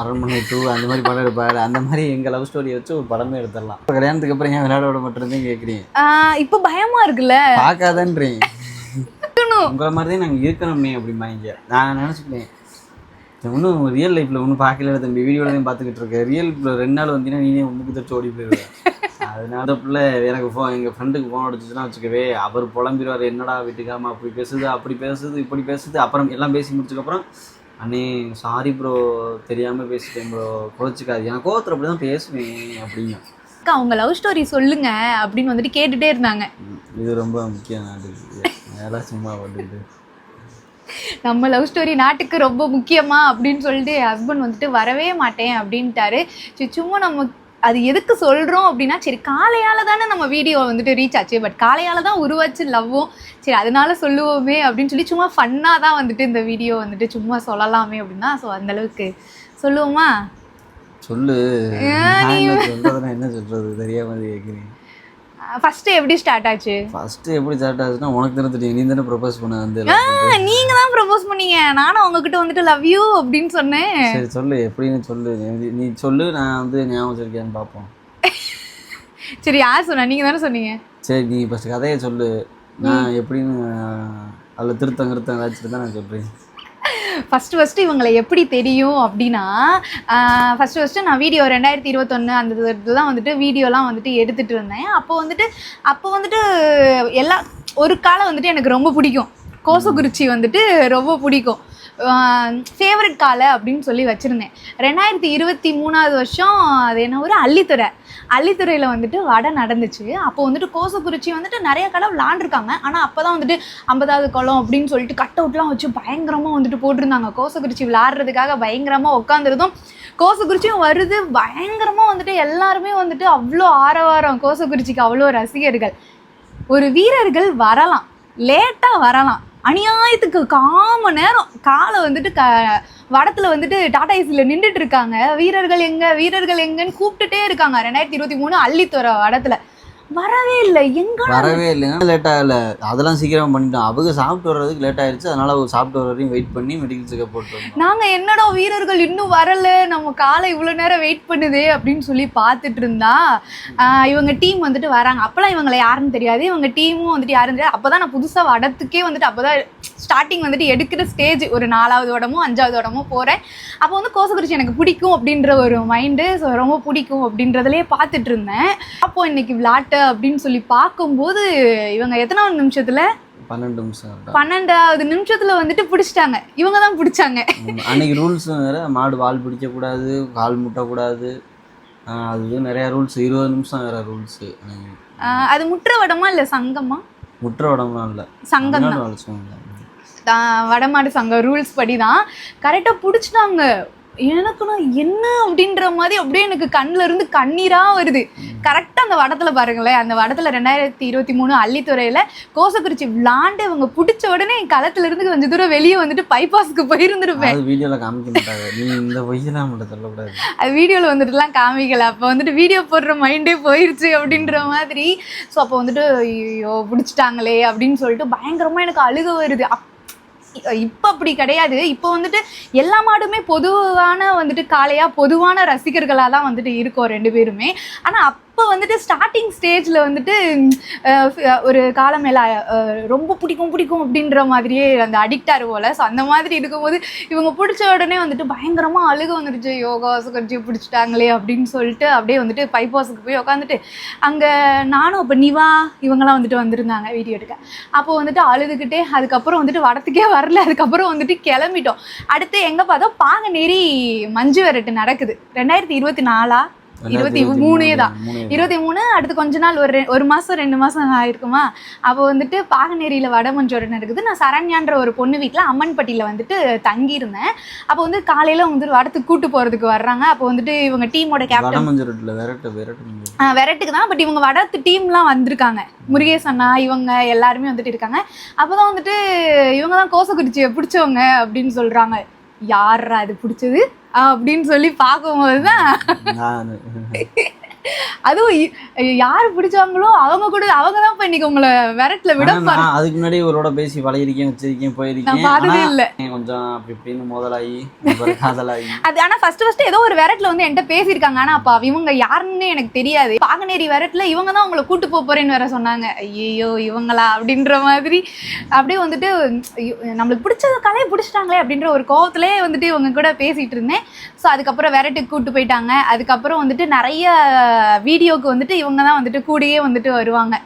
அரண்மனை டூ அந்த மாதிரி படம் எடுப்பாரு. அந்த மாதிரி எங்கள் லவ் ஸ்டோரியை வச்சு ஒரு படமே எடுத்துடலாம். இப்போ கல்யாணத்துக்கு அப்புறம் ஏன் விளையாட விட மாட்டேன்னு கேட்குறீங்க இப்போ பயமா இருக்குல்ல? பார்க்காதன்றீங்க. உங்களை மாதிரி தான் நாங்கள் இருக்கணுமே அப்படிம்பாங்க நான் நினச்சிக்கிட்டேன் இன்னும் ரியல் லைஃப்பில் ஒன்றும் பார்க்கல தம்பி. வீடியோவில் தான் பார்த்துக்கிட்டு இருக்கேன் ரியல் ரெண்டு நாள் வந்தீங்கன்னா நீனே முக்கு தச்சு ஓடி போயிடுவேன். அதனால பிள்ளை எனக்கு ஃபோன் எங்கள் ஃப்ரெண்டுக்கு ஃபோன் அடிச்சுன்னா வச்சுக்கவே அவர் புலம்பிடுவார். என்னடா வீட்டுக்காம அப்படி பேசுது அப்படி பேசுது இப்படி பேசுது. அப்புறம் எல்லாம் பேசி முடிச்சதுக்கப்புறம் அண்ணே சாரி ப்ரோ தெரியாமல் பேசிட்டேன் ப்ரோ குறைச்சிக்காது எனக்கு கோவத்தில் அப்படி தான் பேசுவேன் அப்படிங்க. அக்கா உங்க லவ் ஸ்டோரி சொல்லுங்க அப்படின்னு வந்துட்டு கேட்டுட்டே இருந்தாங்க. இது ரொம்ப முக்கியம் நாடு. அதெல்லாம் சும்மா வந்துட்டு. நம்ம லவ் ஸ்டோரி நாட்டுக்கு ரொம்ப முக்கியமா அப்படின்னு சொல்லிட்டு ஹஸ்பண்ட் வந்துட்டு வரவே மாட்டேன் அப்படின்ட்டாரு. சும்மா நம்ம அது எதுக்கு சொல்கிறோம் அப்படின்னா சரி காலையால் தானே நம்ம வீடியோ வந்துட்டு ரீச் ஆச்சு பட் காலையால் தான் உருவாச்சு லவ்வும் சரி அதனால சொல்லுவோமே அப்படின்னு சொல்லி சும்மா ஃபன்னாக தான் வந்துட்டு இந்த வீடியோ வந்துட்டு சும்மா சொல்லலாமே அப்படின்னா ஸோ அந்தளவுக்கு சொல்லுவோமா? சொல்லு. என்ன சொல்றதுன்னா என்ன சொல்றது? தெரியாம கேட்குறீங்க ஃபஸ்ட்டு எப்படி ஸ்டார்ட் ஆச்சு? ஃபர்ஸ்ட் எப்படி ஸ்டார்ட் ஆச்சுன்னா உனக்கு தானே தெரியும். நீ தானே ப்ரொபோஸ் பண்ண வந்து நீங்கள் தான் ப்ரப்போஸ் பண்ணீங்க. நானும் உங்ககிட்ட வந்துட்டு லவ் யூ அப்படின்னு சொன்னேன். சரி சொல்லு. எப்படின்னு சொல்லு. நீ- சொல்லு. நான் வந்து ஞாபகம் வச்சிருக்கியான்னு பார்ப்போம். சரி யார் சொன்னா? நீங்கள் தானே சொன்னீங்க. சரி நீ ஃபர்ஸ்ட் கதையை சொல்லு. நான் எப்படின்னு அதில் திருத்தம் திருத்தம் ஏதாச்சும் தான் நான் சொல்கிறேன் ஃபஸ்ட்டு ஃபஸ்ட்டு இவங்களை எப்படி தெரியும் அப்படின்னா ஃபஸ்ட்டு ஃபஸ்ட்டு நான் வீடியோ ரெண்டாயிரத்தி இருபத்தொன்று அந்த இதெல்லாம் வந்துட்டு வீடியோலாம் வந்துட்டு எடுத்துகிட்டு இருந்தேன். அப்போ வந்துட்டு அப்போ வந்துட்டு எல்லா ஒரு காலம் வந்துட்டு எனக்கு ரொம்ப பிடிக்கும். கோசகுறிச்சி வந்துட்டு ரொம்ப பிடிக்கும். ஃபேவரட் காலை அப்படின்னு சொல்லி வச்சுருந்தேன். ரெண்டாயிரத்தி இருபத்தி மூணாவது வருஷம் அது என்ன ஒரு அள்ளித்துறை. அள்ளித்துறையில் வந்துட்டு வடை நடந்துச்சு. அப்போ வந்துட்டு கோசக்குறிச்சி வந்துட்டு நிறைய கடை விளாண்டுருக்காங்க ஆனால் அப்போ தான் வந்துட்டு ஐம்பதாவது குளம் அப்படின்னு சொல்லிட்டு கட் அவுட்லாம் வச்சு பயங்கரமாக வந்துட்டு போட்டிருந்தாங்க. கோசக்குறிச்சி விளாட்றதுக்காக பயங்கரமாக உட்காந்துருந்தோம் கோசக்குறிச்சியும் வருது. பயங்கரமாக வந்துட்டு எல்லாருமே வந்துட்டு அவ்வளோ ஆரவாரம் கோசக்குறிச்சிக்கு அவ்வளோ ரசிகர்கள். ஒரு வீரர்கள் வரலாம். லேட்டாக வரலாம். அநியாயத்துக்கு காம நேரம். காலை வந்துட்டு க வடத்துல வந்துட்டு டாடா ஏசியில் நின்றுட்டு இருக்காங்க. வீரர்கள் எங்க? வீரர்கள் எங்கன்னு கூப்பிட்டுட்டே இருக்காங்க. ரெண்டாயிரத்தி இருபத்தி மூணு அள்ளித்துறை வடத்துல. வரவே இல்லை. எங்க வரவே இல்லைங்க லேட் ஆகல. அதெல்லாம் சீக்கிரம் பண்ணிட்டோம். அவங்க சாப்பிட்டு வர்றதுக்கு லேட் ஆயிருச்சு. அதனால அவங்க சாப்பிட்டு வர வரையும் வெயிட் பண்ணி மெடிக்கல் செக்அப் போட்டு. நாங்க என்னடா வீரர்கள் இன்னும் வரல? நம்ம காலை இவ்வளோ நேரம் வெயிட் பண்ணுதே அப்படின்னு சொல்லி பார்த்துட்டு இருந்தா இவங்க டீம் வந்துட்டு வராங்க. அப்போலாம் இவங்களை யாருன்னு தெரியாது. இவங்க டீமும் வந்துட்டு யாருன்னு தெரியாது. அப்பதான் நான் புதுசா வடத்துக்கே வந்துட்டு அப்பதான் ஸ்டார்டிங் வந்துட்டு எடுக்கிற ஸ்டேஜ் ஒரு நாலாவது வடமோ அஞ்சாவது வடமோ போறேன். அப்போ வந்து கோசகுறிச்சி எனக்கு பிடிக்கும் அப்படின்ற ஒரு மைண்டு ஸோ ரொம்ப பிடிக்கும் அப்படின்றதுலயே பார்த்துட்டு இருந்தேன். அப்போ இன்னைக்கு விளாட்டு அப்படின்னு சொல்லி பார்க்கும்போது இவங்க எத்தனாவது நிமிஷத்துல? பன்னெண்டு நிமிஷம். பன்னெண்டாவது நிமிஷத்துல வந்துட்டு பிடிச்சிட்டாங்க. இவங்க தான் பிடிச்சாங்க. அன்னைக்கு ரூல்ஸ் வேற மாடு வால் பிடிக்கக்கூடாது கால் முட்டக்கூடாது. ஆஹ் அது நிறைய ரூல்ஸ் இருபது நிமிஷம் வேற ரூல்ஸு அது முற்ற வடமா இல்ல சங்கமா? முற்ற உடம்புலாம் இல்லை. சங்கம் தான். வடமாடு சங்கம் ரூல்ஸ் படி தான் கரெக்டாக பிடிச்சிட்டாங்க. எனக்கு நான் என்ன அப்படின்ற மாதிரி அப்படியே எனக்கு கண்ணுல இருந்து கண்ணீரா வருது. கரெக்டாக அந்த வடத்துல பாருங்களேன். அந்த வடத்துல ரெண்டாயிரத்தி இருபத்தி மூணு அள்ளித்துறையில கோசக்குறிச்சி விளாண்டு இவங்க பிடிச்ச உடனே என் களத்துல இருந்து கொஞ்சம் தூரம் வெளியே வந்துட்டு பைபாஸ்க்கு போயிருந்திருப்பேன். வீடியோவில் காமிக்க மாட்டாங்க. இந்த மட்டும் சொல்லக்கூடாது. அது வீடியோவில் வந்துட்டுலாம் காமிக்கல. அப்போ வந்துட்டு வீடியோ போடுற மைண்டே போயிருச்சு அப்படின்ற மாதிரி. ஸோ அப்போ வந்துட்டு ஐயோ பிடிச்சிட்டாங்களே அப்படின்னு சொல்லிட்டு பயங்கரமாக எனக்கு அழுக வருது. அப் இப்போ அப்படி கிடையாது. இப்போ வந்துட்டு எல்லா மாடுமே பொதுவான வந்துட்டு காளையாக பொதுவான ரசிகர்களாக தான் வந்துட்டு இருக்கோம் ரெண்டு பேருமே. ஆனால் அப்போ வந்துட்டு ஸ்டார்டிங் ஸ்டேஜில் வந்துட்டு ஒரு காலம் மேலே ரொம்ப பிடிக்கும் பிடிக்கும் அப்படின்ற மாதிரியே அந்த அடிக்டாரு போல் ஸோ அந்த மாதிரி இருக்கும்போது இவங்க பிடிச்ச உடனே வந்துட்டு பயங்கரமாக அழுக வந்துடுச்சு யோகா சுகர்ஜி பிடிச்சிட்டாங்களே அப்படின்னு சொல்லிட்டு அப்படியே வந்துட்டு பைபாஸுக்கு போய் உட்காந்துட்டு அங்கே நானும் அப்போ நிவா இவங்கெல்லாம் வந்துட்டு வந்திருந்தாங்க வீடியோ எடுக்க. அப்போ வந்துட்டு அழுதுகிட்டே அதுக்கப்புறம் வந்துட்டு வடத்துக்கே வரல. அதுக்கப்புறம் வந்துட்டு கிளம்பிட்டோம். அடுத்து எங்கே பார்த்தோம்? பாங்கநேரி மஞ்சு விரட்டு நடக்குது. ரெண்டாயிரத்தி இருபத்தி நாலா இருபத்தி மூணே தான். இருபத்தி மூணு அடுத்து கொஞ்ச நாள் ஒரு ஒரு மாதம் ரெண்டு மாதம் ஆயிருக்குமா? அப்போ வந்துட்டு பாகநேரியில் வடமஞ்சோறு நடக்குது நான் சரண்யான்ற ஒரு பொண்ணு வீட்டில் அம்மன்பட்டியில் வந்துட்டு தங்கியிருந்தேன். அப்போ வந்து காலையில் வந்துட்டு வடத்துக்கு கூட்டு போகிறதுக்கு வர்றாங்க. அப்போ வந்துட்டு இவங்க டீமோட கேப்டன் விரட்டுக்கு தான். பட் இவங்க வடத்து டீம்லாம் வந்திருக்காங்க. முருகேஷ் அண்ணா இவங்க எல்லாருமே வந்துட்டு இருக்காங்க. அப்போ தான் வந்துட்டு இவங்க தான் கோசக்குறிச்சியை பிடிச்சவங்க அப்படின்னு சொல்கிறாங்க யாரா அது பிடிச்சது? அப்படின்னு சொல்லி பார்க்கும்போது தான் அதுவும் யாரு பிடிச்சாங்களோ அவங்க கூட அவங்க தான் இப்ப இன்னைக்கு உங்களை விரட்டுல விட அதுக்கு முன்னாடி இவரோட பேசி பழகிருக்கேன் வச்சிருக்கேன் போயிருக்கேன். பார்த்ததே இல்ல. கொஞ்சம் அப்படி இப்படின்னு மோதலாகி காதலாகி அது ஆனா ஃபர்ஸ்ட் ஃபர்ஸ்ட் ஏதோ ஒரு விரட்ல வந்து என்கிட்ட பேசியிருக்காங்க. ஆனா அப்ப இவங்க யாருன்னு எனக்கு தெரியாது. பாகனேரி விரட்ல இவங்க தான் உங்களை கூட்டு போப் போறேன்னு வேற சொன்னாங்க. ஐயோ இவங்களா? அப்படின்ற மாதிரி. அப்படியே வந்துட்டு நம்மளுக்கு பிடிச்ச கலையை பிடிச்சிட்டாங்களே அப்படின்ற ஒரு கோவத்திலே வந்துட்டு இவங்க கூட பேசிட்டு இருந்தேன். ஸோ அதுக்கப்புறம் விரட்டுக்கு கூட்டு போயிட்டாங்க. அதுக்கப்புறம் வந்துட்டு நிறைய வீடியோக்கு வந்துட்டு இவங்க தான் வந்துட்டு கூடயே வந்துட்டு வருவாங்க.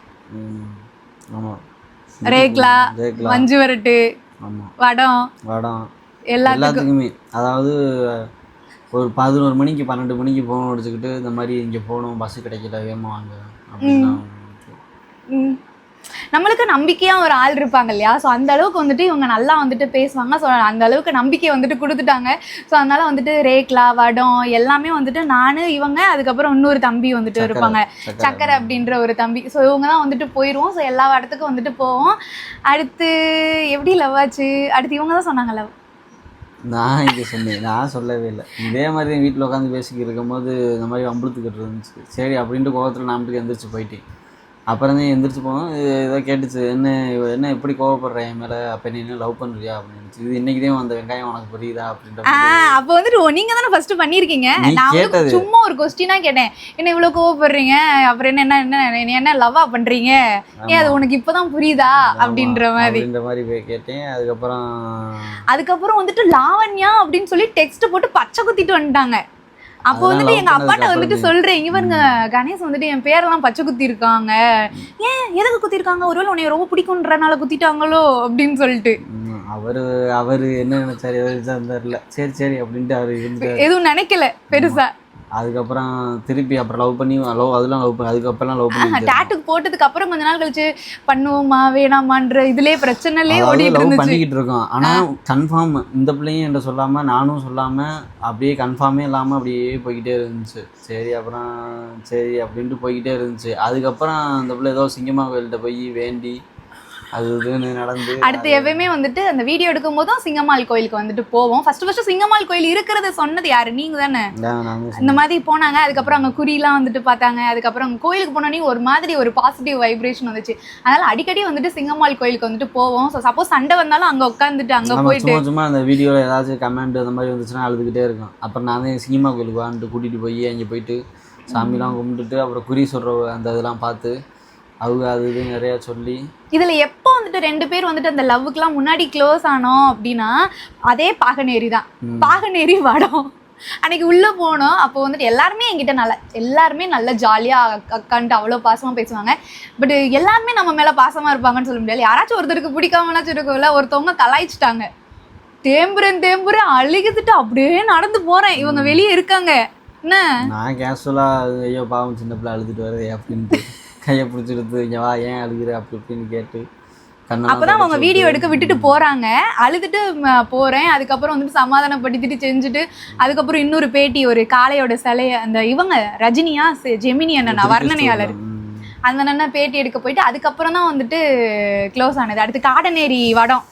ரேக்லா மஞ்சு விரட்டு வடம். வடம். எல்லாத்துக்கும். அதாவது ஒரு பதினோரு மணிக்கு பன்னெண்டு மணிக்கு ஃபோன் அடிச்சுக்கிட்டு இந்த மாதிரி இங்கே போகணும் பஸ் கிடைக்கல வேகமாக வாங்க அப்படின்னா. நம்மளுக்கு நம்பிக்கையா ஒரு ஆள் இருப்பாங்க இல்லையா? ஸோ அந்த அளவுக்கு வந்துட்டு இவங்க நல்லா வந்துட்டு பேசுவாங்க. ஸோ அந்த அளவுக்கு நம்பிக்கை வந்துட்டு கொடுத்துட்டாங்க. ஸோ அதனால வந்துட்டு ரேக்லா வடம் எல்லாமே வந்துட்டு நானு இவங்க அதுக்கப்புறம் இன்னொரு தம்பி வந்துட்டு இருப்பாங்க. சக்கரை. அப்படின்ற ஒரு தம்பி. ஸோ இவங்க தான் வந்துட்டு போயிடுவோம் ஸோ எல்லா இடத்துக்கும் வந்துட்டு போவோம். அடுத்து எப்படி லவ் ஆச்சு? அடுத்து இவங்க தான் சொன்னாங்க லவ் நான் இங்கே சொன்னேன். நான் சொல்லவே இல்லை. இதே மாதிரி வீட்டில் உட்காந்து பேசிக்கிட்டு இருக்கும்போது இந்த மாதிரி வம்பளுத்துக்கிட்டு இருந்துச்சு. சரி அப்படின்ட்டு கோவத்தில் நான் எந்திரிச்சு போயிட்டேன். அப்புறம் தான் எந்திரிச்சு போனோம் இது ஏதோ கேட்டுச்சு. என்ன இவ என்ன எப்படி கோவப்படுற என் மேலே? அப்போ நீ என்ன லவ் பண்ணுறியா அப்படின்னு இது இன்னைக்கு தான் வந்த வெங்காயம் உனக்கு புரியுதா? அப்படின்ற. அப்போ வந்துட்டு நீங்க தானே ஃபர்ஸ்ட் பண்ணிருக்கீங்க. நீ நான் கேட்டது. சும்மா ஒரு கொஸ்டினா கேட்டேன். என்ன இவ்வளவு கோவப்படுறீங்க? அப்புறம் என்ன என்ன என்ன நீ என்ன லவ்வா பண்றீங்க? ஏன் அது உனக்கு இப்பதான் புரியுதா? அப்படின்ற மாதிரி. அப்படின்ற மாதிரி போய் கேட்டேன். அதுக்கப்புறம் அதுக்கப்புறம் வந்துட்டு லாவண்யா அப்படின்னு சொல்லி டெக்ஸ்ட் போட்டு பச்சை குத்திட்டு வந்துட்டாங்க. அப்போ வந்துட்டு எங்க அப்பாட்ட வந்துட்டு சொல்றேன். இவருங்க கணேஷ் வந்துட்டு என் பேரெல்லாம் பச்சை குத்தி இருக்காங்க ஏன்? எதுக்கு குத்தி இருக்காங்க ஒருவேளை உன்னை ரொம்ப பிடிக்கும்ன்றனால குத்திட்டாங்களோ அப்படின்னு சொல்லிட்டு. அவரு அவரு என்ன நினைச்சாரு? இருந்தார்ல சரி சரி அப்படின்ட்டு அவர் எதுவும் நினைக்கல பெருசா. அதுக்கப்புறம் திருப்பி அப்புறம் லவ் பண்ணி லவ் அதெல்லாம் லவ் பண்ணி அதுக்கப்புறம் லவ் பண்ணி டாட்டுக்கு போட்டதுக்கு அப்புறம் கொஞ்ச நாள் கழிச்சு பண்ணுவோமா வேணாமான்ற இதுலயே பிரச்சனைலயே ஓடிட்டு லவ் இருந்துச்சு. பண்ணிக்கிட்டு இருக்கோம். ஆனா கன்ஃபார்ம் இந்த பிள்ளையும் என்கிட்ட சொல்லாம நானும் சொல்லாம அப்படியே கன்ஃபார்மே இல்லாம அப்படியே போய்கிட்டே இருந்துச்சு. சரி அப்புறம் சரி அப்படின்ட்டு போய்கிட்டே இருந்துச்சு. அதுக்கப்புறம் அந்த பிள்ளை ஏதோ சிங்கம்மா கோயில்கிட்ட போய் வேண்டி அடுத்து எப்பயுமே வந்துட்டு அந்த வீடியோ எடுக்கும் போதும் சிங்கம்மாள் கோயிலுக்கு வந்துட்டு போவோம். ஃபர்ஸ்ட் ஃபர்ஸ்ட் சிங்கம்மாள் கோயில் இருக்கிறது சொன்னது யாரு? நீங்க தானே? இந்த மாதிரி போனாங்க அதுக்கப்புறம் அங்க குறிலாம் வந்துட்டு பார்த்தாங்க அதுக்கப்புறம் அங்க கோயிலுக்கு போனோடனே ஒரு மாதிரி ஒரு பாசிட்டிவ் வைப்ரேஷன் வந்துச்சு. அதனால அடிக்கடி வந்துட்டு சிங்கம்மாள் கோயிலுக்கு வந்துட்டு போவோம். ஸோ சப்போஸ் சண்டை வந்தாலும் அங்க உட்காந்துட்டு அங்க போயிட்டு சும்மா அந்த வீடியோவில் ஏதாச்சும் கமெண்ட் அந்த மாதிரி வந்துச்சுன்னா அழுதுகிட்டே இருக்கும். அப்புறம் நான் தான் சினிமா கோயிலுக்கு வான்ட்டு கூட்டிகிட்டு போய் அங்கே போயிட்டு சாமிலாம் கும்பிட்டுட்டு அப்புறம் குறி சொல்கிற அந்த இதெல்லாம் பார்த்து அவங்க அது இது நிறையா சொல்லி. இதுல எப்போ வந்துட்டு ரெண்டு பேர் வந்துட்டு அந்த லவ்வுக்குலாம் முன்னாடி க்ளோஸ் ஆனோம் அப்படின்னா அதே பாகநேரி தான். பாகநேரி வடம். அன்னைக்கு உள்ள போனோம். அப்போ வந்துட்டு எல்லாருமே என்கிட்ட நல்ல எல்லாருமே நல்ல ஜாலியா அக்கான்ட்டு அவ்வளோ பாசமா பேசுவாங்க. பட் எல்லாருமே நம்ம மேல பாசமா இருப்பாங்கன்னு சொல்ல முடியாது. யாராச்சும் ஒருத்தருக்கு பிடிக்காமலாச்சும் இருக்கும்ல ஒருத்தவங்க கலாய்ச்சிட்டாங்க. தேம்புறேன் தேம்புறேன் அழுகிட்டு அப்படியே நடந்து போறேன். இவங்க வெளியே இருக்காங்க. என்ன? நான் கேஷுவலாக ஐயோ பாவம் சின்ன பிள்ளை அழுதுட்டு வருது அப்படின்ட்டு கையை பிடிச்சிடுத்து இங்கே வா ஏன் அழுகுற அப்படி இப்படின்னு கேட்டு அப்பதான் அவங்க வீடியோ எடுக்க விட்டுட்டு போறாங்க. அழுதுட்டு போறேன். அதுக்கப்புறம் வந்துட்டு சமாதானப்படுத்திட்டு செஞ்சுட்டு அதுக்கப்புறம் இன்னொரு பேட்டி ஒரு காளையோட சிலைய அந்த இவங்க ரஜினியா ஜெமினி அண்ணனா வர்ணனையாளர். அந்த அண்ணன் பேட்டி எடுக்க போயிட்டு அதுக்கப்புறம் தான் வந்துட்டு க்ளோஸ் ஆனது. அடுத்து காடநேரி வடம்.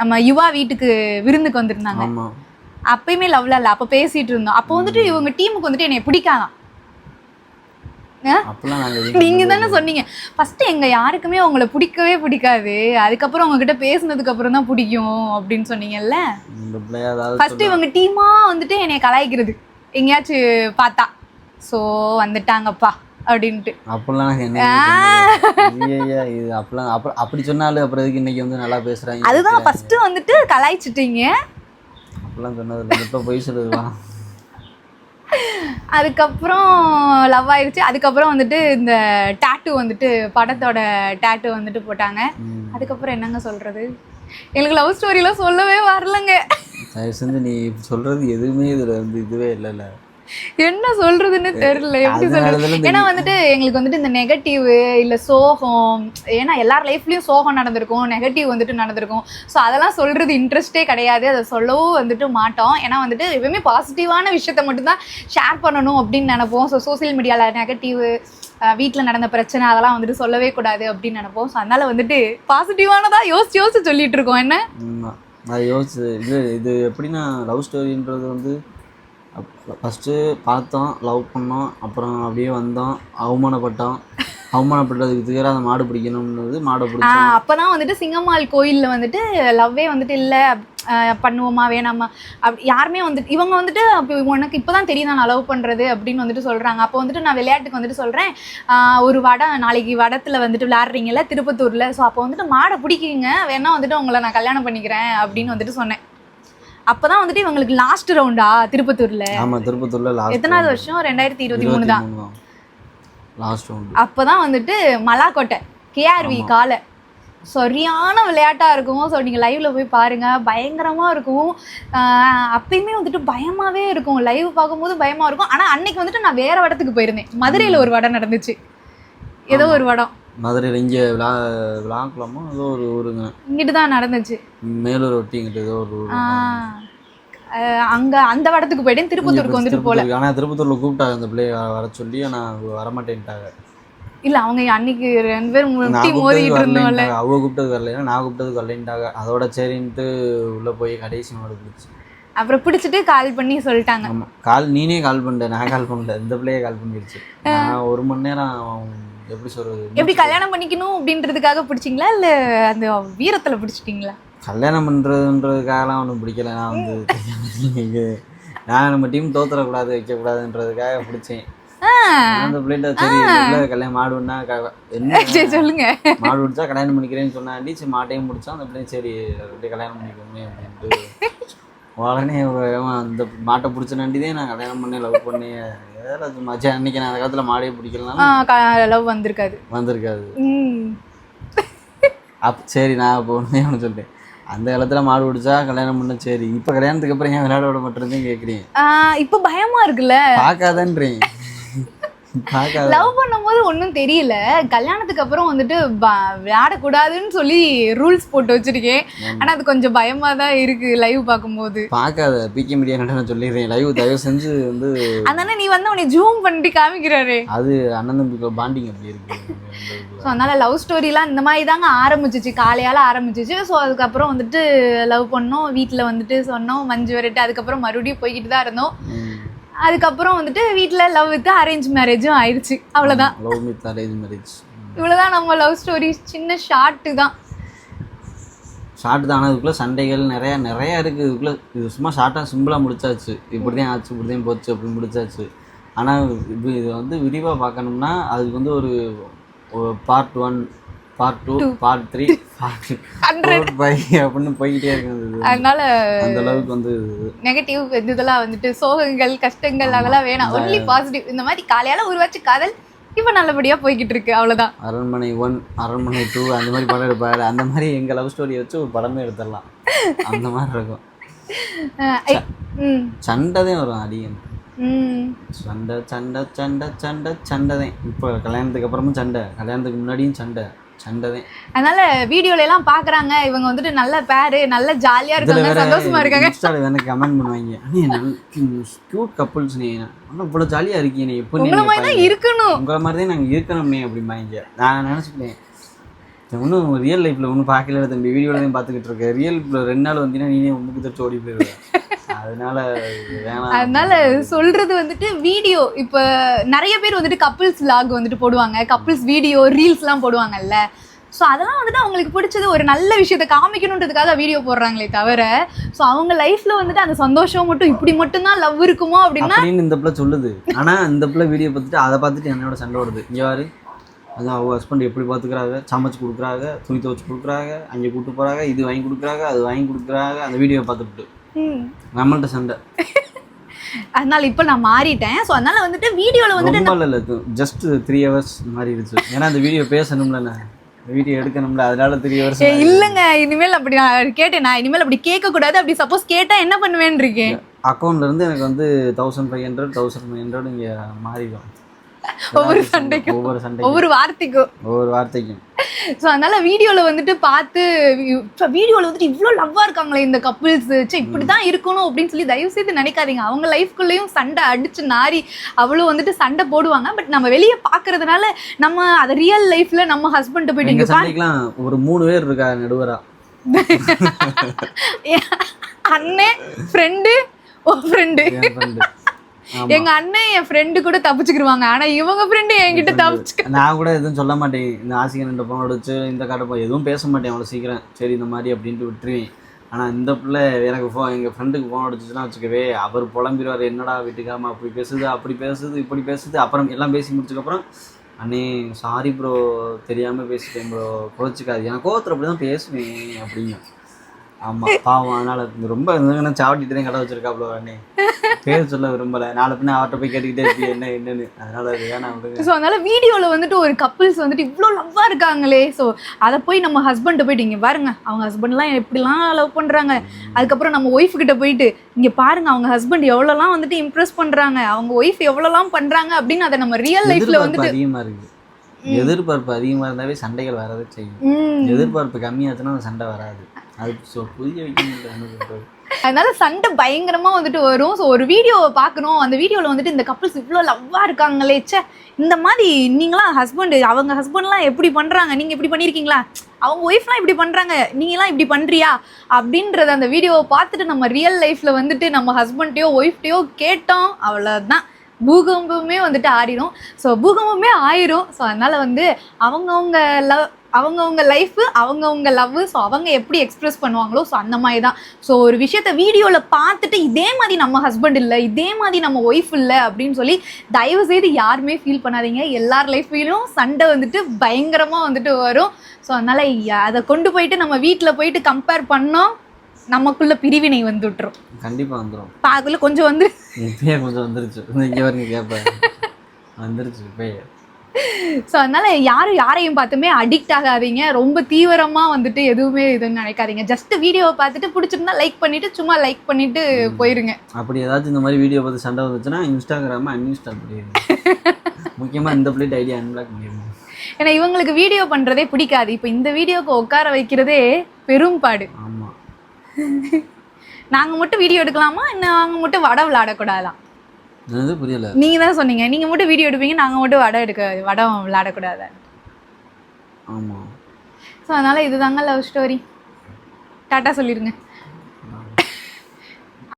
நம்ம யுவா வீட்டுக்கு விருந்துக்கு வந்திருந்தாங்க. அப்பயுமே லவ்ல இல்ல. அப்ப பேசிட்டு இருந்தோம். அப்போ வந்துட்டு இவங்க டீமுக்கு வந்துட்டு என்னை பிடிக்காதான். நீங்க தானே சொன்னீங்க. ஃபர்ஸ்ட் எங்க யாருக்குமே உங்களை பிடிக்கவே பிடிக்காது. அதுக்கப்புறம் உங்ககிட்ட பேசுனதுக்கு அப்புறம் தான் பிடிக்கும் அப்படின்னு சொன்னீங்கல்ல? ஃபர்ஸ்ட் இவங்க டீமா வந்துட்டு என்னை கலாய்க்கிறது. எங்கேயாச்சும் பார்த்தா. ஸோ வந்துட்டாங்கப்பா அப்படின்ட்டு. அப்பெல்லாம் எனக்கு என்ன சொன்னது? ஐயையே, இது அப்பெல்லாம் அப்ப அப்படி சொன்னாலும் அப்புறம் எதுக்கு இன்னைக்கு வந்து நல்லா பேசுறாங்க? அதுதான் ஃபர்ஸ்ட் வந்துட்டு கலாய்ச்சிட்டீங்க. அப்பெல்லாம் சொன்னது இப்போ பொய் சொல்லுதுவா. அதுக்கப்புறம் லவ் ஆயிருச்சு. அதுக்கப்புறம் வந்துட்டு இந்த டாட்டு வந்துட்டு படத்தோட டாட்டு வந்துட்டு போட்டாங்க. அதுக்கப்புறம் என்னங்க சொல்றது? எனக்கு லவ் ஸ்டோரிலாம் சொல்லவே வரலங்க. தயவு செஞ்சு நீ சொல்றது எதுவுமே இதுல வந்து இதுவே இல்லைல்ல. என்ன சொல்றதுன்னு தெரியல. எப்படி சொல்றது? ஏன்னா வந்துட்டு எங்களுக்கு வந்துட்டு இந்த நெகட்டிவ் இல்ல சோகம் ஏன்னா எல்லார் லைஃப்லயும் சோகம் நடந்திருக்கும் நெகட்டிவ் வந்துட்டு நடந்திருக்கும். ஸோ அதெல்லாம் சொல்றது இன்ட்ரெஸ்டே கிடையாது. அதை சொல்லவும் வந்துட்டு மாட்டோம். ஏன்னா வந்துட்டு எப்பவுமே பாசிட்டிவான விஷயத்த மட்டும்தான் ஷேர் பண்ணணும் அப்படின்னு நினைப்போம். ஸோ சோசியல் மீடியாவில் நெகட்டிவ் வீட்டில் நடந்த பிரச்சனை அதெல்லாம் வந்துட்டு சொல்லவே கூடாது அப்படின்னு நினைப்போம். ஸோ அதனால வந்துட்டு பாசிட்டிவானதா யோசிச்சு யோசிச்சு சொல்லிட்டு இருக்கோம். என்ன. நான் யோசிச்சு இது இது எப்படின்னா லவ் ஸ்டோரின்றது வந்து ஃபஸ்ட்டு பார்த்தோம் லவ் பண்ணோம் அப்புறம் அப்படியே வந்தோம் அவமானப்பட்டோம். அவமானப்பட்டதுக்கு தீர அந்த மாடு பிடிக்கணும்னு மாடை பிடிச்சோம். ஆஹ் அப்பதான் வந்துட்டு சிங்கம்மாள் கோயில்ல வந்துட்டு லவ்வே வந்துட்டு இல்ல பண்ணுவோமா வேணாமா அப்படி யாருமே வந்துட்டு இவங்க வந்துட்டு அப்போ உனக்கு இப்பதான் தெரியும் நான் லவ் பண்றது அப்படின்னு வந்துட்டு சொல்றாங்க. அப்போ வந்துட்டு நான் விளையாட்டுக்கு வந்துட்டு சொல்றேன் ஆஹ் ஒரு வடம் நாளைக்கு வடத்துல வந்துட்டு விளையாடுறீங்கல்ல திருப்பத்தூர்ல. ஸோ அப்போ வந்துட்டு மாடை பிடிக்குங்க வேணா வந்துட்டு உங்களை நான் கல்யாணம் பண்ணிக்கிறேன் அப்படின்னு வந்துட்டு சொன்னேன். அப்பதான் வந்துட்டு இவங்களுக்கு லாஸ்ட் ரவுண்டா திருப்பத்தூர்ல. ஆமாம் திருப்பத்தூரில் லாஸ்ட் எத்தனாவது வருஷம்? ரெண்டாயிரத்தி இருபத்தி மூணு தான். லாஸ்ட் ரவுண்டு அப்பதான் வந்துட்டு மலாக்கோட்டை கேஆர்வி காலை. சரியான விளையாட்டா இருக்கும். ஸோ நீங்க லைவ்ல போய் பாருங்க. பயங்கரமா இருக்கும். அப்பயுமே வந்துட்டு பயமாவே இருக்கும். லைவ் பார்க்கும்போது பயமா இருக்கும். ஆனா அன்னைக்கு வந்துட்டு நான் வேற வடத்துக்கு போயிருந்தேன். மதுரையில ஒரு வடம் நடந்துச்சு. ஏதோ ஒரு வடம். மதுரையில் இங்கே விழா விழாக்குளமோ ஏதோ ஒரு ஊருங்க. இங்கிட்டு தான் நடந்துச்சு. மேலூர் ஒட்டி இங்கிட்டு ஏதோ ஒரு ஊர் அங்க அந்த வடத்துக்கு போயிட்டேன் திருப்பத்தூருக்கு வந்துட்டு போல. ஆனால் திருப்பத்தூரில் கூப்பிட்டாங்க அந்த பிள்ளைய வர சொல்லி ஆனால் வரமாட்டேன்ட்டாங்க இல்ல அவங்க அன்னைக்கு ரெண்டு பேரும் முட்டி மோதிக்கிட்டு இருந்தோம்ல. வரலைன்ட்டாங்க அவ கூப்பிட்டது வரலைன்னா நான் கூப்பிட்டதுக்கு வரலைன்ட்டாங்க. அதோட சரின்ட்டு உள்ளே போய் கடைசி மாடு பிடிச்சி. அப்புறம் பிடிச்சிட்டு கால் பண்ணி சொல்லிட்டாங்க. ஆமாம் கால் நீனே கால் பண்ணிட்ட நான் கால் பண்ணல. இந்த பிள்ளையே கால் பண்ணிருச்சு. நான் ஒரு மணி நேரம் எப்படி சொல்றது? எப்படி கல்யாணம் பண்ணிக்கணும் அப்படின்றதுக்காக பிடிச்சிங்களா? இல்ல அந்த வீரத்துல பிடிச்சிட்டீங்களா? கல்யாணம் பண்ணுறதுன்றதுக்காகலாம் ஒன்றும் பிடிக்கல. நான் வந்து நான் நம்ம டீம் தோத்துறக்கூடாது வைக்கக்கூடாதுன்றதுக்காக பிடிச்சேன். அந்த பிள்ளைகிட்ட சரி பிள்ளை கல்யாணம் மாடுன்னா என்ன? சரி சொல்லுங்க. மாடு பிடிச்சா கல்யாணம் பண்ணிக்கிறேன்னு சொன்னாண்டி சரி மாட்டையும் முடிச்சா அந்த பிள்ளையும் சரி அப்படியே கல்யாணம் பண்ணிக்கோமே அப்படின்ட்டு உடனே அந்த மாட்டை பிடிச்சனாண்டிதே நான் கல்யாணம் பண்ணி லவ் பண்ணி ஏதாவது மச்சா அன்னைக்கு நான் அந்த காலத்தில் மாடே பிடிக்கலாம் லவ் வந்திருக்காது. வந்திருக்காது. அப் சரி நான் ஒன்று சொல்லிட்டேன். அந்த காலத்தில் மாடு பிடிச்சா கல்யாணம் பண்ண சரி இப்போ கல்யாணத்துக்கு அப்புறம் ஏன் விளையாட விட மாட்டேறதே கேட்குறீங்க இப்போ பயமா இருக்குல்ல? பார்க்காதன்றீங்க. பார்க்காத லவ் பண்ணும்போது ஒன்றும் தெரியல. கல்யாணத்துக்கு அப்புறம் வந்துட்டு விளையாடக்கூடாதுன்னு சொல்லி ரூல்ஸ் போட்டு வச்சிருக்கேன். ஆனா அது கொஞ்சம் பயமா தான் இருக்கு லைவ் பார்க்கும்போது. பார்க்காத பிகே மீடியா நான் சொல்லிடுறேன். லைவ் தயவு செஞ்சு வந்து அதனால நீ வந்து உன்னை ஜூம் பண்ணிட்டு காமிக்கிறாரு. அது அண்ணன் தம்பிக்கு பாண்டிங் அப்படி இருக்கு. ஸோ அதனால லவ் ஸ்டோரிலாம் இந்த மாதிரி தாங்க ஆரம்பிச்சிச்சு. காலையால் ஆரம்பிச்சிச்சு. ஸோ அதுக்கப்புறம் வந்துட்டு லவ் பண்ணோம். வீட்டில் வந்துட்டு சொன்னோம். மஞ்சு வரட்டு. அதுக்கப்புறம் மறுபடியும் போய்கிட்டு தான் இருந்தோம். அதுக்கப்புறம் வந்துட்டு வீட்டில் லவ் வித் அரேஞ்ச் மேரேஜும் ஆயிடுச்சு அவ்வளோதான் லவ் வித் அரேஞ்ச் மேரேஜ் இவ்வளோதான் நம்ம லவ் ஸ்டோரி சின்ன ஷார்ட்டு தான். ஷார்ட் தான் இதுக்குள்ளே சண்டைகள் நிறையா நிறையா இருக்குது இதுக்குள்ளே இது சும்மா ஷார்ட்டாக சிம்பிளாக முடிச்சாச்சு. இப்படி தான் ஆச்சு இப்படி தான் போச்சு அப்படி முடிச்சாச்சு. ஆனால் இது இது வந்து விரிவாக பார்க்கணும்னா அதுக்கு வந்து ஒரு part one part two part three part five அப்படின்னு போய்கிட்டே இருக்குது. அதனால அந்த அளவுக்கு வந்து நெகட்டிவ் இதெல்லாம் வந்துட்டு சோகங்கள் கஷ்டங்கள் அதெல்லாம் வேணாம். ஒன்லி பாசிட்டிவ் இந்த மாதிரி காலையால உருவாச்சு காதல் இப்போ நல்லபடியா போய்கிட்டு இருக்கு. அவ்வளவுதான். அரண்மனை ஒன் அரண்மனை டூ அந்த மாதிரி படம் எடுப்பாரு அந்த மாதிரி எங்கள் லவ் ஸ்டோரியை வச்சு ஒரு படமே எடுத்துடலாம். அந்த மாதிரி இருக்கும். அஹ் ஐ- ம். சண்டை தான் வரும் அதிகம். சண்டை சண்டை சண்டை சண்டை தான் இப்போ கல்யாணத்துக்கு அப்புறமும் சண்டை. கல்யாணத்துக்கு முன்னாடியும் சண்டை. அதனால வீடியோல எல்லாம் பாக்குறாங்க. இவங்க வந்துட்டு நல்ல பேரு நல்ல ஜாலியா இருக்காங்க சந்தோஷமா இருக்காங்க. கமெண்ட் பண்ணுவாங்க. அண்ணே நல்ல க்யூட் கப்புள்ஸ் நீ. ஆனால் இவ்வளோ ஜாலியாக இருக்கீங்க. இப்போ உங்களை மாதிரி தான் இருக்கணும். உங்களை மாதிரி தான் நாங்கள் இருக்கணுமே அப்படிம்பாங்க. நான் நினச்சிக்கிட்டேன். ஒன்றும் ரியல் லைஃப்பில் ஒன்றும் பார்க்கல தம்பி. வீடியோவில் தான் பார்த்துக்கிட்டு இருக்கேன் ரியல் ரெண்டு நாள் வந்தீங்கன்னா நீனே முக்கு தச்சு ஓடி போயிடுவேன் அதனால சொல்றது வந்துட்டு வீடியோ இப்ப நிறைய பேர் வந்துட்டு கப்பிள்ஸ் லாக் வந்துட்டு போடுவாங்க. கப்பிள்ஸ் வீடியோ ரீல்ஸ்லாம் போடுவாங்கல்ல. ஸோ அதெல்லாம் வந்துட்டு அவங்களுக்கு பிடிச்சது ஒரு நல்ல விஷயத்தை காமிக்கணுன்றதுக்காக வீடியோ போடுறாங்களே தவிர ஸோ அவங்க லைஃப்ல வந்துட்டு அந்த சந்தோஷம் மட்டும் இப்படி மட்டும்தான் லவ் இருக்குமோ அப்படின்னா இந்த பிள்ளை சொல்லுது. ஆனால் இந்த பிள்ளை வீடியோ பார்த்துட்டு அதை பார்த்துட்டு என்னோட சண்டை வருது இங்கே வாரு அதான் அவங்க ஹஸ்பண்ட் எப்படி பார்த்துக்கிறாங்க? சமைச்சு கொடுக்குறாங்க துணி துவச்சி கொடுக்குறாங்க அங்கே கூட்டு போகிறாங்க இது வாங்கி கொடுக்குறாங்க அது வாங்கி கொடுக்குறாங்க அந்த வீடியோ பார்த்துட்டு. நம்மள்ட்ட சண்டை. அதனால இப்போ நான் மாறிட்டேன். ஸோ அதனால வந்துட்டு வீடியோல வந்துட்டு ரொம்ப இல்லை ஜஸ்ட் த்ரீ ஹவர்ஸ் மாறிடுச்சு ஏன்னா அந்த வீடியோ பேசணும்ல வீடியோ எடுக்கணும்ல அதனால த்ரீ ஹவர்ஸ் இல்லைங்க இனிமேல் அப்படி நான் கேட்டேன். நான் இனிமேல் அப்படி கேட்க கூடாது அப்படி சப்போஸ் கேட்டா என்ன பண்ணுவேன்னு இருக்கேன்? அக்கௌண்ட்ல இருந்து எனக்கு வந்து thousand five hundred thousand five hundred இங்கே மாறிடும். ஒவ்வொரு சண்டைக்கும். ஒவ்வொரு சண்டைக்கும். ஒவ்வொரு வார்த்தைக்கும். ஒவ்வொரு வார்த்தைக்கும். ஸோ அதனால வீடியோவில் வந்துட்டு பார்த்து வீடியோவில் வந்துட்டு இவ்வளோ லவ்வாக இருக்காங்களே இந்த கப்புள்ஸ் சே இப்படி தான் இருக்கணும் அப்படின்னு சொல்லி தயவு செய்து நினைக்காதீங்க. அவங்க லைஃப்குள்ளேயும் சண்டை அடிச்சு நாரி அவ்வளோ வந்துட்டு சண்டை போடுவாங்க. பட் நம்ம வெளியே பார்க்கறதுனால நம்ம அதை ரியல் லைஃப்ல நம்ம ஹஸ்பண்ட் போயிட்டு ஒரு மூணு பேர் இருக்கா நடுவரா? அண்ணே ஃப்ரெண்டு ஓ ஃப்ரெண்டு. எங்க அண்ணன் என் ஃப்ரெண்டு கூட தப்பிச்சுக்கிருவாங்க. ஆனா இவங்க ஃப்ரெண்டு என்கிட்ட தப்பிச்சுக்க நான் கூட எதுவும் சொல்ல மாட்டேன். இந்த ஆசிகன் ரெண்டு பணம் அடிச்சு இந்த கடை போய் எதுவும் பேச மாட்டேன் அவ்வளோ சீக்கிரம். சரி இந்த மாதிரி அப்படின்ட்டு விட்டுருவேன். ஆனால் இந்த பிள்ளை எனக்கு ஃபோ எங்கள் ஃப்ரெண்டுக்கு ஃபோன் அடிச்சுச்சுன்னா வச்சுக்கவே அவர் புலம்பிடுவார். என்னடா வீட்டுக்காம அப்படி பேசுது அப்படி பேசுது இப்படி பேசுது. அப்புறம் எல்லாம் பேசி முடிச்சதுக்கப்புறம் அண்ணே சாரி ப்ரோ தெரியாமல் பேசிட்டேன் ப்ரோ கோச்சிக்காது எனக்கு கோவத்தில் அப்படி தான் பேசுவேன் அப்படிங்க ஆமாம் பாவம் அதனால் ரொம்ப இருந்ததுன்னா சாவட்டி தான் கடை வச்சிருக்காப்ல அண்ணே. பேர் சொல்ல விரும்பலை. நாளை பின்ன அவர்கிட்ட போய் கேட்டுக்கிட்டே என்ன என்னன்னு. அதனால் அது வேணாம் ஸோ அதனால வீடியோவில் வந்துட்டு ஒரு கப்புள்ஸ் வந்துட்டு இவ்வளோ லவ்வாக இருக்காங்களே. ஸோ அதை போய் நம்ம ஹஸ்பண்ட்டை போயிட்டு இங்கே பாருங்க. அவங்க ஹஸ்பண்ட்லாம் எப்படிலாம் லவ் பண்ணுறாங்க அதுக்கப்புறம் நம்ம ஒய்ஃப் கிட்ட போயிட்டு இங்கே பாருங்க அவங்க ஹஸ்பண்ட் எவ்வளோலாம் வந்துட்டு இம்ப்ரெஸ் பண்ணுறாங்க அவங்க ஒய்ஃப் எவ்வளோலாம் பண்ணுறாங்க அப்படின்னு அதை நம்ம ரியல் எதிர்பார்ப்பு வந்துட்டு அதிகமா இருக்கு. எதிர்பார்ப்பு அதிகமா இருந்தாவே சண்டைகள் வரவே செய்யும். எதிர்பார்ப்பு கம்மியாச்சுன்னா அந்த சண்டை வராது. அது சொ- புரிய வைக்க பண்றது அதனால சண்டை பயங்கரமா வந்துட்டு வரும். ஸோ ஒரு வீடியோவை பார்க்கணும். அந்த வீடியோவில் வந்துட்டு இந்த கப்புள்ஸ் இவ்வளோ லவ்வாக இருக்காங்களே ச்சே. இந்த மாதிரி நீங்களாம் ஹஸ்பண்ட் அவங்க ஹஸ்பண்ட்லாம் எப்படி பண்ணுறாங்க நீங்கள் இப்படி பண்ணியிருக்கீங்களா அவங்க ஒய்ஃப்லாம் இப்படி பண்ணுறாங்க நீங்களாம் இப்படி பண்ணுறியா அப்படின்றத அந்த வீடியோவை பார்த்துட்டு நம்ம ரியல் லைஃப்பில் வந்துட்டு நம்ம ஹஸ்பண்ட்டையோ ஒய்ஃப்டையோ கேட்டோம். அவ்வளோதான் பூகம்பமே வந்துட்டு ஆறிடும் ஸோ பூகம்பமே ஆயிரும். ஸோ அதனால் வந்து அவங்கவுங்க லவ் அவங்கவுங்க லைஃபு அவங்கவுங்க லவ் ஸோ அவங்க எப்படி எக்ஸ்ப்ரெஸ் பண்ணுவாங்களோ ஸோ அந்த மாதிரி தான். ஸோ ஒரு விஷயத்த வீடியோவில் பார்த்துட்டு இதே மாதிரி நம்ம ஹஸ்பண்ட் இல்லை இதே மாதிரி நம்ம ஒய்ஃப் இல்லை அப்படின்னு சொல்லி தயவு செய்து யாருமே ஃபீல் பண்ணாதீங்க. எல்லார் லைஃப்லையும் சண்டை வந்துட்டு பயங்கரமாக வந்துட்டு வரும். ஸோ அதனால் அதை கொண்டு போயிட்டு நம்ம வீட்டில் போயிட்டு கம்பேர் பண்ணோம். நமக்குள்ள பிரிவினை வந்துட்டுரும். கண்டிப்பா வந்துரும். அதுக்குள்ள கொஞ்சம் வந்து இப்பயே கொஞ்சம் வந்துருச்சு. இங்க வரைக்கும் கேட்பேன் வந்துருச்சு இப்பயே. ஸோ அதனால யாரும் யாரையும் பார்த்துமே அடிக்ட் ஆகாதீங்க. ரொம்ப தீவிரமாக வந்துட்டு எதுவுமே இதுன்னு நினைக்காதீங்க. ஜஸ்ட் வீடியோவை பார்த்துட்டு பிடிச்சிருந்தா லைக் பண்ணிட்டு சும்மா லைக் பண்ணிட்டு போயிருங்க. அப்படி ஏதாச்சும் இந்த மாதிரி வீடியோ பார்த்து சண்டை வந்துச்சுன்னா இன்ஸ்டாகிராம அன்இன்ஸ்டால் பண்ணிடுங்க. முக்கியமா இந்த பிளேட் ஐடியா அன்பிளாக் பண்ணிடுங்க. ஏன்னா இவங்களுக்கு வீடியோ பண்ணுறதே பிடிக்காது. இப்போ இந்த வீடியோக்கு உட்கார வைக்கிறதே பெரும்பாடு ஆமா. நாங்கள் மட்டும் வீடியோ எடுக்கலாமா? இல்லை நாங்கள் மட்டும் வடை விளையாடக்கூடாதா? என்னது புரியல. நீங்கள் தான் சொன்னீங்க. நீங்கள் மட்டும் வீடியோ எடுப்பீங்க நாங்கள் மட்டும் வடை எடுக்க வடம் விளையாடக்கூடாது? ஆமா. ஸோ அதனால் இதுதாங்க லவ் ஸ்டோரி டாட்டா சொல்லிடுங்க